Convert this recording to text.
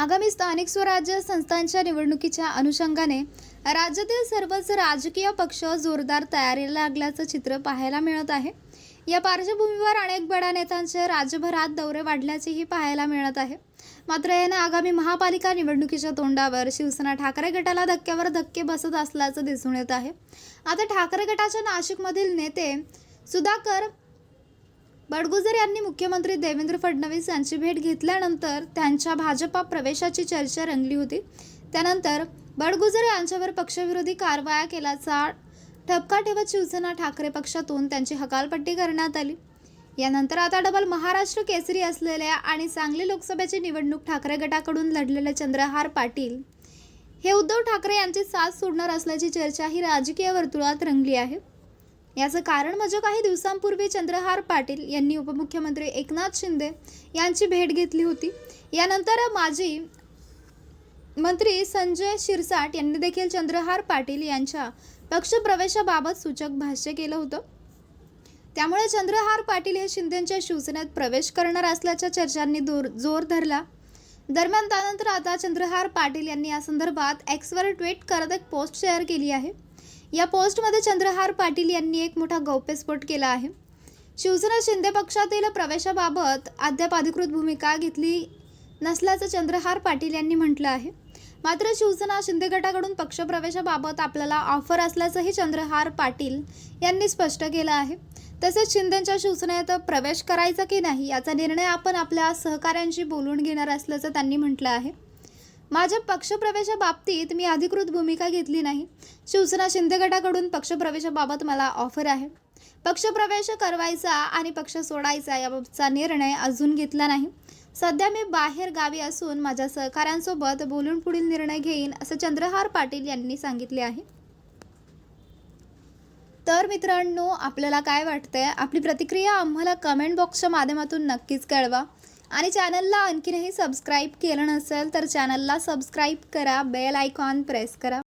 आगामी स्थानिक स्वराज्य संस्थांच्या निवडणुकीच्या अनुषंगाने राज्यातील सर्वच राजकीय पक्ष जोरदार तयारीला लागल्याचं चित्र पाहायला मिळत आहे. या पार्श्वभूमीवर अनेक बड्या नेत्यांचे राज्यभरात दौरे वाढल्याचेही पाहायला मिळत आहे. मात्र याने आगामी महापालिका निवडणुकीच्या तोंडावर शिवसेना ठाकरे गटाला धक्क्यावर धक्के बसत असल्याचं दिसून येत आहे. आता ठाकरे गटाच्या नाशिकमधील नेते सुधाकर बडगुजर यांनी मुख्यमंत्री देवेंद्र फडणवीस यांची भेट घेतल्यानंतर त्यांच्या भाजपा प्रवेशाची चर्चा रंगली होती. त्यानंतर बडगुजर यांच्यावर पक्षविरोधी कारवाया केल्याचा ठपका ठेवत शिवसेना ठाकरे पक्षातून त्यांची हकालपट्टी करण्यात आली. यानंतर आता डबल महाराष्ट्र केसरी असलेल्या आणि सांगली लोकसभेची निवडणूक ठाकरे गटाकडून लढलेले चंद्रहार पाटील हे उद्धव ठाकरे यांची साथ सोडणार असल्याची चर्चा ही राजकीय वर्तुळात रंगली आहे. याचं कारण म्हणजे काही दिवसांपूर्वी चंद्रहार पाटील यांनी उपमुख्यमंत्री एकनाथ शिंदे यांची भेट घेतली होती. यानंतर माजी मंत्री संजय शिरसाट यांनी देखील चंद्रहार पाटील यांच्या पक्षप्रवेशाबाबत सूचक भाष्य केलं होतं. त्यामुळे चंद्रहार पाटील हे शिंदेच्या शिवसेनेत प्रवेश करणार असल्याच्या चर्चांनी दूर जोर धरला. दरम्यान त्यानंतर आता चंद्रहार पाटील यांनी या संदर्भात एक्सवर ट्विट करत एक पोस्ट शेअर केली आहे. या पोस्टमध्ये चंद्रहार पाटील यांनी एक मोठा गौप्यस्फोट केला आहे. शिवसेना शिंदे पक्षातील प्रवेशाबाबत अद्याप अधिकृत भूमिका घेतली नसल्याचं चंद्रहार पाटील यांनी म्हटलं आहे. मात्र शिवसेना शिंदे गटाकडून पक्षप्रवेशाबाबत आपल्याला ऑफर असल्याचंही चंद्रहार पाटील यांनी स्पष्ट केलं आहे. तसेच शिंदेच्या शिवसेनेत प्रवेश करायचा की नाही याचा निर्णय आपण आपल्या सहकाऱ्यांशी बोलून घेणार असल्याचं त्यांनी म्हटलं आहे. माझ्या पक्षप्रवेशाबाबतीत मी अधिकृत भूमिका घेतली नाही. शिवसेना शिंदे गटाकडून पक्षप्रवेशाबाबत मला ऑफर आहे. पक्षप्रवेश करवायचा आणि पक्ष सोडायचा याबाबतचा निर्णय अजून घेतला नाही. सध्या मी बाहेर गावी असून माझ्या सहकाऱ्यांसोबत बोलून पुढील निर्णय घेईन असं चंद्रहार पाटील यांनी सांगितले आहे. तर मित्रांनो आपल्याला काय वाटतंय? आपली प्रतिक्रिया आम्हाला कमेंट बॉक्सच्या माध्यमातून नक्कीच कळवा. आणि चॅनलला आणखीनही सबस्क्राईब केलं नसेल तर चॅनलला सबस्क्राईब करा बेल आयकॉन प्रेस करा.